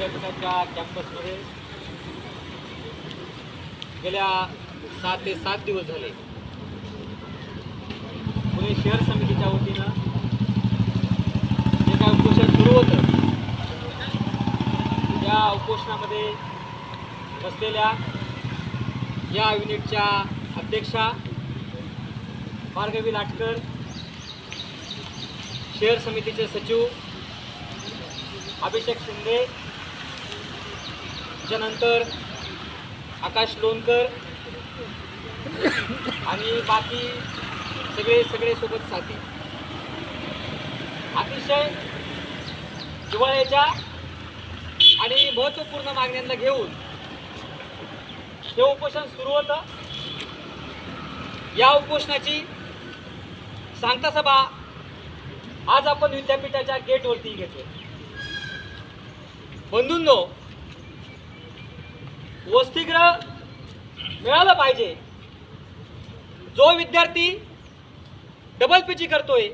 विद्यापीठाच्या कॅम्पसमध्ये गेल्या सात ते सात दिवस झाले. पुणे शहर समितीच्या वतीनं जे काय उपोषण सुरू होतं त्या उपोषणामध्ये बसलेल्या या युनिटच्या अध्यक्षा भार्गवी लाटकर शहर समितीचे सचिव अभिषेक शिंदे त्याच्यानंतर आकाश लोणकर आणि बाकी सगळे सगळे सोबत साथी. अतिशय हिवाळ्याच्या आणि महत्त्वपूर्ण मागण्यांना घेऊन हे उपोषण सुरू होतं. या उपोषणाची सांगता सभा आज आपण विद्यापीठाच्या गेटवरती घेतो बंधूंनो वसतिगृह मिळालं पाहिजे. जो विद्यार्थी डबल पी जी करतोय